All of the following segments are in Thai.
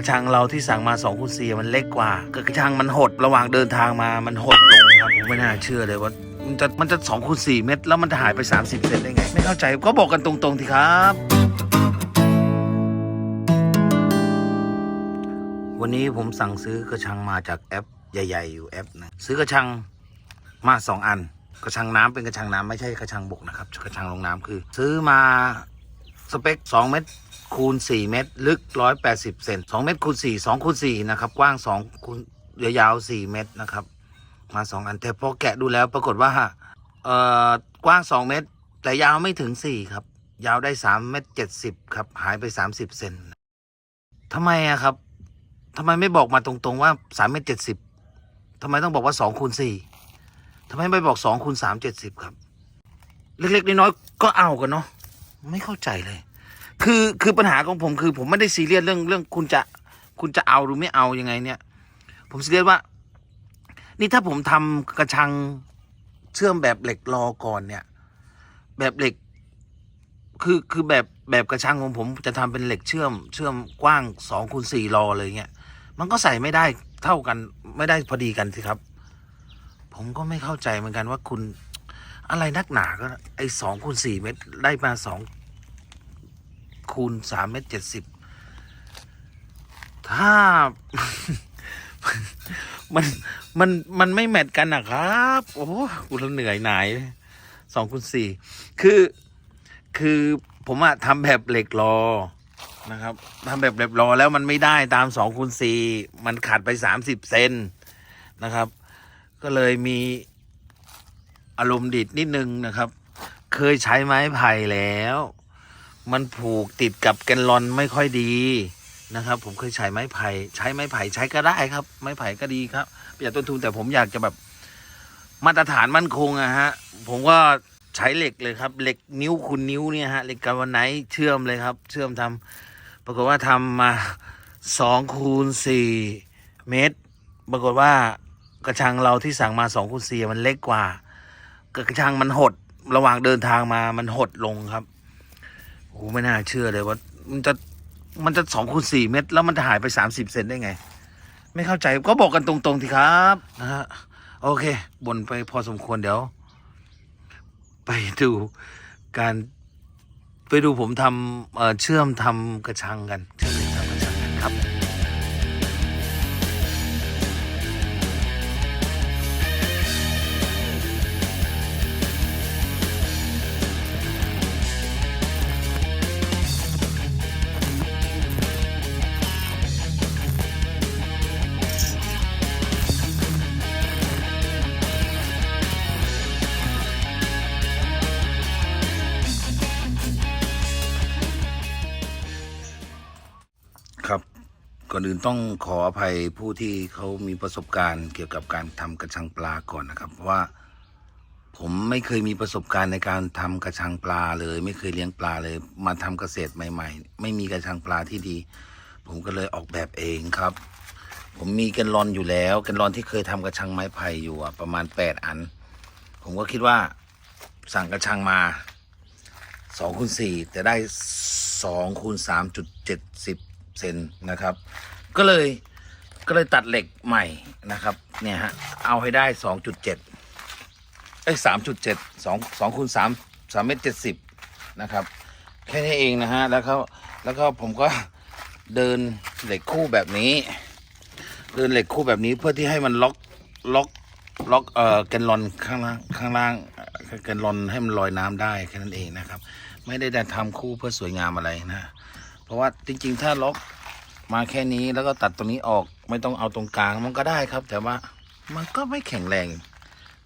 กระชังเราที่สั่งมา2คูณ4มันเล็กกว่า กระชังมันหดระหว่างเดินทางมามันหดลงครับผมไม่น่าเชื่อเลยว่ามันจะมันจะ2คูณ4เมตร แล้วมันจะหายไป 30เซนได้ไง ไม่เข้าใจก็บอกกันตรงๆทีครับวันนี้ผมสั่งซื้อกระชังมาจากแอปใหญ่ ๆ อยู่แอปนะซื้อกระชังมาสองอัน กระชังน้ำเป็นกระชังน้ำไม่ใช่กระชังบกนะครับกระชังลงน้ำคือ ซื้อมาสเปค2เมตร คูณ 4 เมตร ลึก 180 เซน2 เมตรคูณ 4 2คูณ4นะครับ กว้าง 2คูณยาว 4 เมตรนะครับ มา 2 อันแต่พอแกะดูแล้วปรากฏว่าเอ่อกว้าง 2 เมตร แต่ยาวไม่ถึง 4 ครับ ยาวได้ 3 เมตร 70 ครับ หายไป 30 เซนทำไมอะครับทำไมไม่บอกมาตรงๆว่า 3 เมตร 70ทำไมต้องบอกว่า2คูณ4ทำไมไม่บอก2คูณ3 70 ครับ เล็กๆน้อยๆก็เอากันเนาะไม่เข้าใจเลย คือคือปัญหาของผมคือ ผมไม่ได้ซีเรียสเรื่องเรื่องคุณจะคุณจะเอาหรือไม่เอายังไง เนี่ย ผมซีเรียสว่า นี่ถ้าผมทำกระชังเชื่อมแบบเหล็กรอก่อนเนี่ย แบบเหล็ก คือคือแบบแบบกระชังของผมจะทำเป็นเหล็กเชื่อม เชื่อมกว้างสองคูณสี่รอเลยเงี้ยมันก็ใส่ไม่ได้เท่ากัน ไม่ได้พอดีกันสิครับ ผมก็ไม่เข้าใจเหมือนกันว่าคุณอะไรนักหนาก็ไอ้สองคูณสี่เมตรได้มาสอง คูณสามเมตรเจ็ดสิบถ้า มันมันมันไม่แมทกันนะครับ โอ้กูละเหนื่อยหน่ายสองคูณสี่คือคือผมอะทำแบบเหล็กรอนะครับทำแบบเหล็กรอแล้วมันไม่ได้ตามสองคูณสี่มันขาดไปสามสิบเซนนะครับ ก็เลยมีอารมณ์ดิดนิดนึงนะครับ เคยใช้ไม้ไผ่แล้ว มันผูกติดกับแกนลอนไม่ค่อยดีนะครับ ผมเคยใช้ไม้ไผ่ใช้ไม้ไผ่ใช้ก็ได้ครับ ไม้ไผ่ก็ดีครับประหยัดต้นทุนแต่ผมอยากจะแบบมาตรฐานมั่นคงอะฮะ ผมก็ใช้เหล็กเลยครับ เหล็กนิ้วคุณนิ้วเนี่ยฮะเหล็กกาวไนท์เชื่อมเลยครับ เชื่อมทำปรากฏว่าทำมาสองคูณสี่เมตร ปรากฏว่ากระชังเราที่สั่งมาสองคูณสี่มันเล็กกว่ากระชังมันหด ระหว่างเดินทางมามันหดลงครับ โอ้ไม่น่าเชื่อเลยว่ามันจะมันจะสองคูณสี่เมตร แล้วมันจะหายไปสามสิบเซนได้ไง ไม่เข้าใจก็บอกกันตรงๆทีครับนะฮะโอเคบ่นไปพอสมควรเดี๋ยว ไปดูการไปดูผมทำเเชื่อมทำกระชังกันเชื่อมทำกระชังกันครับ ก่อนอื่นต้องขออภัยผู้ที่เขามีประสบการณ์เกี่ยวกับการทำกระชังปลาก่อนนะครับ เพราะว่าผมไม่เคยมีประสบการณ์ในการทำกระชังปลาเลย ไม่เคยเลี้ยงปลาเลย มาทำเกษตรใหม่ ๆ ไม่มีกระชังปลาที่ดี ผมก็เลยออกแบบเองครับ ผมมีแกันลอนอยู่แล้วแกันลอนที่เคยทำกระชังไม้ไผ่อยู่ประมาณแปดอัน ผมก็คิดว่าสั่งกระชังมาสองคูณสี่แต่ได้สองคูณสามจุด เซนนะครับ ก็เลยก็เลยตัดเหล็กใหม่นะครับ เนี่ยฮะ เอาให้ได้สองจุดเจ็ดเอ้ยสามจุดเจ็ดสองสองคูณสามสามเมตรเจ็ดสิบนะครับ แค่นี้เองนะฮะ แล้วเขาแล้วก็ผมก็เดินเหล็กคู่แบบนี้ เดินเหล็กคู่แบบนี้เพื่อที่ให้มันล็อกล็อกล็อกเอ่อแกนลอนข้างล่างข้างล่างเอ่อแกนลอนให้มันลอยน้ำได้แค่นั้นเองนะครับ ไม่ได้ได้ทำคู่เพื่อสวยงามอะไรนะ เพราะว่าจริง ๆ ถ้าล็อกมาแค่นี้แล้วก็ตัดตรงนี้ออกไม่ต้องเอาตรงกลางมันก็ได้ครับ แต่ว่ามันก็ไม่แข็งแรง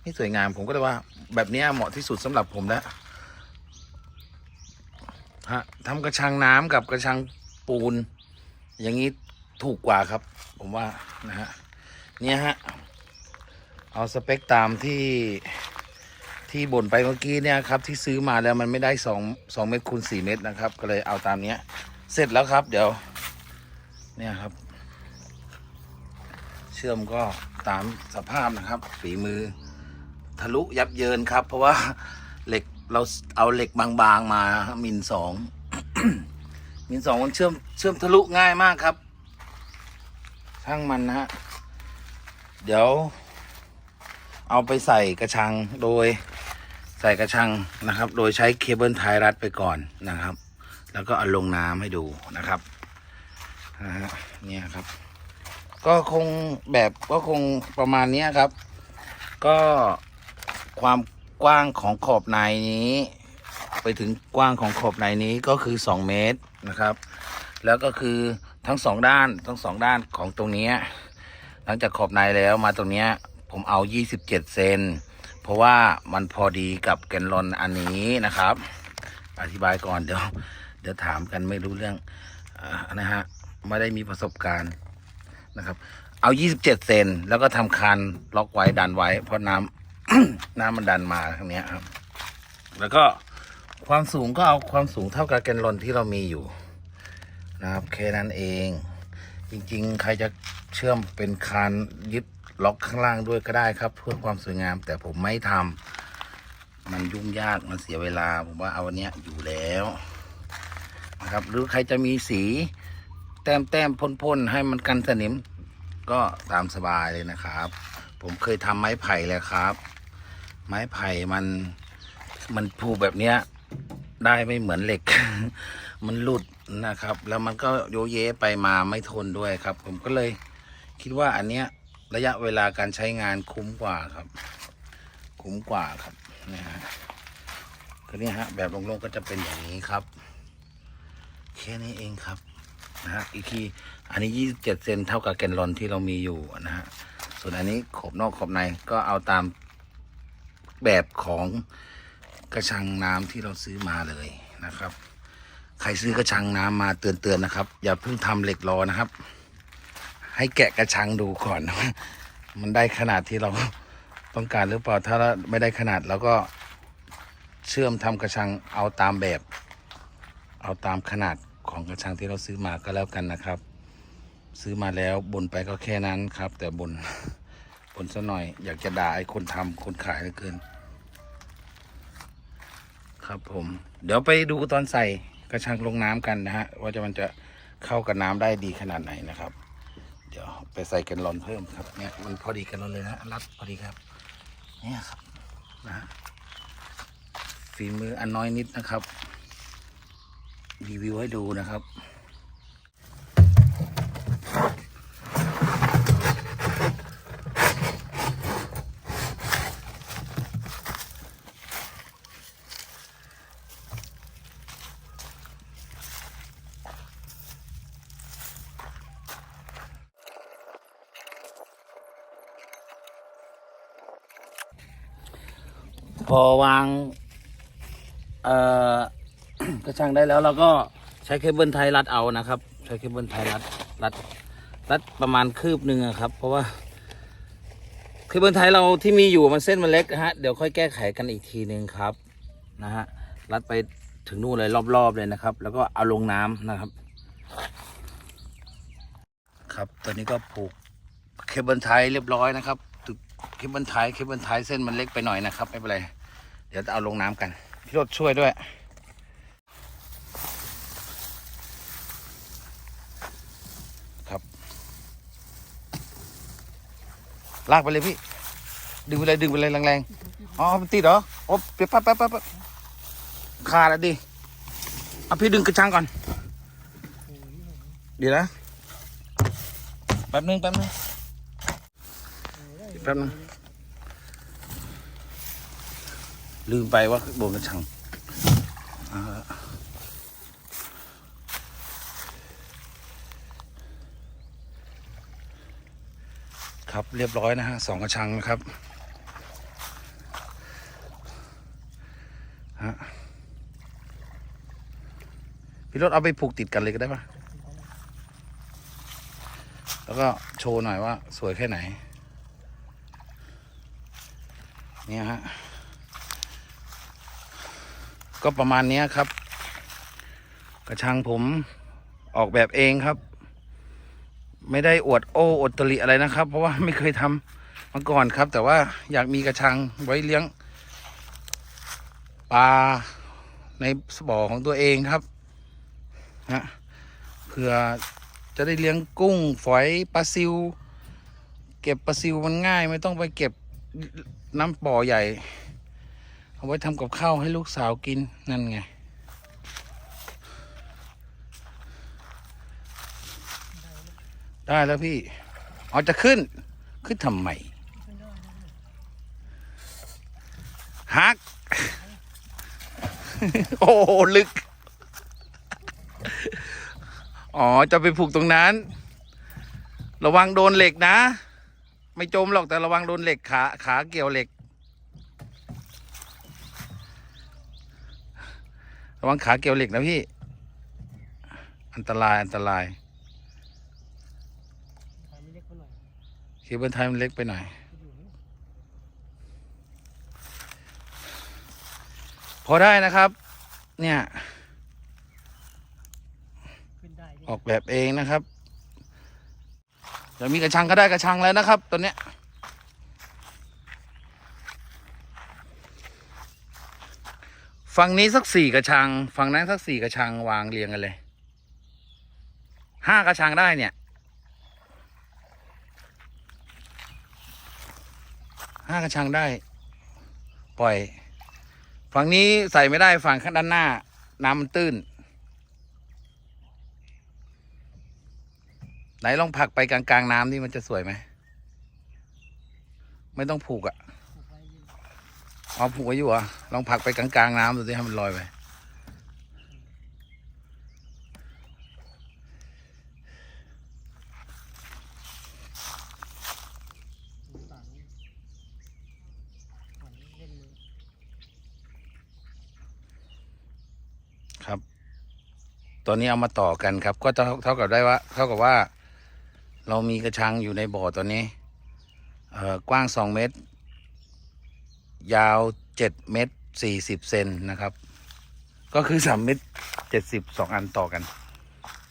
ไม่สวยงามผมก็เลยว่า แบบนี้เหมาะที่สุดสำหรับผมแล้วฮะทำกระชังน้ำกับกระชังปูน อย่างนี้ถูกกว่าครับ ผมว่านะฮะเนี่ยฮะเอาสเปคตามที่ที่บ่นไปเมื่อกี้เนี่ยครับที่ซื้อมาแล้วมันไม่ได้สองสองเมตรคูณสี่เมตรนะครับ ก็เลยเอาตามเนี้ย เสร็จแล้วครับ เดี๋ยว เนี่ยครับ เชื่อมก็ตามสภาพนะครับ ฝีมือ ทะลุยับเยินครับ เพราะว่าเหล็กเราเอาเหล็กบางๆมามินสองมินสองมันเชื่อมเชื่อมทะลุง่ายมากครับช่างมันนะฮะเดี๋ยว เอาไปใส่กระชังโดยใส่กระชังนะครับ โดยใช้เคเบิลไทยรัดไปก่อนนะครับ แล้วก็เอาลงน้ำให้ดูนะครับนะฮะเนี่ยครับ ก็คงแบบก็คงประมาณนี้ครับ ก็ความกว้างของขอบในนี้ ไปถึงกว้างของขอบในนี้ก็คือ 2 เมตรนะครับ แล้วก็คือทั้งสองด้านทั้งสองด้านของตรงนี้ หลังจากขอบในแล้วมาตรงนี้ผมเอา 27 เซนเพราะว่ามันพอดีกับแกนลอนอันนี้นะครับ อธิบายก่อนเดี๋ยว เดี๋ยวถามกันไม่รู้เรื่องอนะฮะไม่ได้มีประสบการณ์นะครับ เอา 27 เซนแล้วก็ทำคานล็อกไว้ดันไว้ เพราะน้ำ น้ำมันดันมาทางนี้ยครับ แล้วก็ความสูงก็เอาความสูงเท่ากับแกนลอนที่เรามีอยู่ นะครับแค่นั้นเอง จริงๆ ใครจะเชื่อมเป็นคานยึดล็อกข้างล่างด้วยก็ได้ครับ เพื่อความสวยงาม แต่ผมไม่ทำมันยุ่งยากมันเสียเวลา ผมว่าเอาเนี้ยอยู่แล้ว นะครับ หรือใครจะมีสีแต้มแต้มๆพ่นๆให้มันกันสนิม ก็ตามสบายเลยนะครับ ผมเคยทำไม้ไผ่แล้วครับ ไม้ไผ่มันมันผูแบบเนี้ยได้ไม่เหมือนเหล็ก มันหลุดนะครับ แล้วมันก็โยเยไปมาไม่ทนด้วยครับ ผมก็เลยคิดว่าอันเนี้ยระยะเวลาการใช้งานคุ้มกว่าครับ คุ้มกว่าครับนะฮะก็เนี่ยฮะแบบลงๆก็จะเป็นอย่างนี้ครับ แค่นี้เองครับนะฮะอีกทีอันนี้ 27 เซนเท่ากับแกนลอนที่เรามีอยู่นะฮะส่วนอันนี้ขอบนอกขอบในก็เอาตามแบบของกระชังน้ำที่เราซื้อมาเลยนะครับ ใครซื้อกระชังน้ำมาเตือนๆนะครับ อย่าเพิ่งทำเหล็กรอนะครับ ให้แกะกระชังดูก่อน มันได้ขนาดที่เราต้องการหรือเปล่าถ้าไม่ได้ขนาดเราก็เชื่อมทำกระชังเอาตามแบบ เอาตามขนาด ของกระชังที่เราซื้อมาก็แล้วกันนะครับ ซื้อมาแล้วบนไปก็แค่นั้นครับ แต่บนบนซะหน่อย อยากจะด่าไอ้คนทำคนขายเหลือเกิน ครับผม เดี๋ยวไปดูตอนใส่กระชังลงน้ำกันนะฮะว่าจะมันจะเข้ากับน้ำได้ดีขนาดไหนนะครับ เดี๋ยวไปใส่กันลอนเพิ่มครับเนี่ยมันพอดีกันลอนเลยนะรัดพอดีครับ เนี่ยครับนะฮะฝีมืออันน้อยนิดนะครับ รีวิวให้ดูนะครับพอวาง เอ่อ กระชังได้แล้วเราก็ใช้เคเบิลไทยรัดเอานะครับ ใช้เคเบิลไทยรัดรัดรัดประมาณคืบหนึ่งอะครับ เพราะว่าเคเบิลไทยเราที่มีอยู่มันเส้นมันเล็กนะฮะเดี๋ยวค่อยแก้ไขกันอีกทีหนึ่งครับนะฮะรัดไปถึงนู่นเลยรอบๆเลยนะครับ แล้วก็เอาลงน้ำนะครับ ครับตอนนี้ก็ผูกเคเบิลไทยเรียบร้อยนะครับตึกเคเบิลไทยเคเบิลไทยเส้นมันเล็กไปหน่อยนะครับไม่เป็นไรเดี๋ยวจะเอาลงน้ำกันพี่รถช่วยด้วย ครับ ลากไปเลยพี่ ดึงไปเลยดึงไปเลยแรงๆ อ๋อ มันติดเหรอ โอ้เปียบแป๊บแป๊บป๊บแป๊บขาดแล้วดิเอาพี่ดึงกระชังก่อน เดี๋ยวนะ แป๊บนึงแป๊บนึงแป๊บนึงลืมไปว่าโดนกระชัง ครับเรียบร้อยนะฮะสองกระชังนะครับฮะพี่รถเอาไปผูกติดกันเลยก็ได้ปะแล้วก็โชว์หน่อยว่าสวยแค่ไหน เนี่ยฮะ ก็ประมาณนี้ครับ กระชังผมออกแบบเองครับ ไม่ได้อวดโอ้อวดตริอะไรนะครับ เพราะว่าไม่เคยทำมาก่อนครับ แต่ว่าอยากมีกระชังไว้เลี้ยงปลาในสบ่อของตัวเองครับนะเพื่อจะได้เลี้ยงกุ้งฝอยปลาซิว เก็บปลาซิวมันง่าย ไม่ต้องไปเก็บน้ำบ่อใหญ่ เอาไว้ทำกับข้าวให้ลูกสาวกินนั่นไง ได้แล้วพี่อ๋อจะขึ้น ขึ้นทำไมฮัก โอ้ลึก อ๋อ จะไปผูกตรงนั้น ระวังโดนเหล็กนะ ไม่จมหรอกแต่ระวังโดนเหล็กขาขาเกี่ยวเหล็ก ระวังขาเกี่ยวเหล็กนะพี่ อันตรายอันตราย เคเบิลไทยมันเล็กไปหน่อยอยู่นี่พอได้นะครับ เนี่ยขึ้นได้ดิออกแบบเองนะครับ จะมีกระชังก็ได้กระชังแล้วนะครับตัวเนี้ยฝั่งนี้สักสี่กระชังฝั่งนั้นสักสี่กระชังวางเรียงกันเลยห้ากระชังได้เนี่ย ห้ากระชังได้ ปล่อย ฝั่งนี้ใส่ไม่ได้ฝั่งข้างด้านหน้า น้ำมันตื้น ไหนลองผักไปกลางๆน้ำนี่มันจะสวยไหม ไม่ต้องผูกอะ่ะเอาผูกไว้อยู่อะลองผักไปกลางๆน้ำดูสิให้มันลอยไป หนูต่างนี่เหมือนเล่นเลย ครับ ตอนนี้เอามาต่อกันครับ ก็เท่ากับได้ว่า เท่ากับว่า เรามีกระชังอยู่ในบ่อตัวนี้เอ่อกว้างสองเมตร ยาวเจ็ดเมตรสี่สิบเซนนะครับ ก็คือสามเมตรเจ็ดสิบสองอันต่อกัน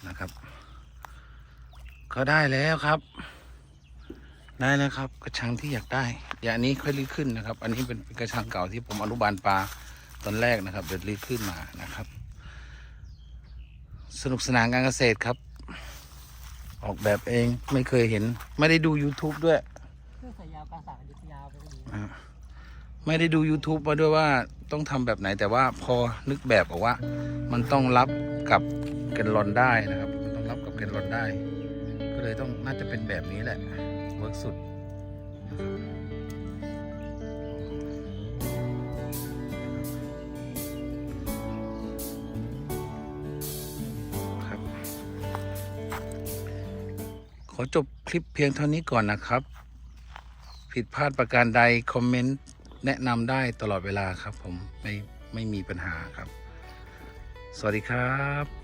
นะครับ ก็ได้แล้วครับ ได้แล้วครับ กระชังที่อยากได้ อย่างนี้ค่อยรีขึ้นนะครับ อันนี้เป็นกระชังเก่าที่ผมอนุบาลปลาตอนแรกนะครับ เดี๋ยวรีขึ้นมานะครับ สนุกสนานการเกษตรครับ ออกแบบเองไม่เคยเห็น ไม่ได้ดู YouTube ด้วยชื่อส่ยาวกลางสากดิบยาวไปก็ดีอ่าไม่ได้ดู YouTube มาด้วยว่าต้องทำแบบไหนแต่ว่าพอนึกแบบบอกว่า มันต้องรับกับเกนลอนได้นะครับมันต้องรับกับเกนลอนได้ ก็เลยต้องน่าจะเป็นแบบนี้แหละเวิร์กสุดนะครับ อจบคลิปเพียงเท่านี้ก่อนนะครับ ผิดพลาดประการใด คอมเมนต์ แนะนำได้ตลอดเวลาครับผม ไม่ไม่มีปัญหาครับ สวัสดีครับ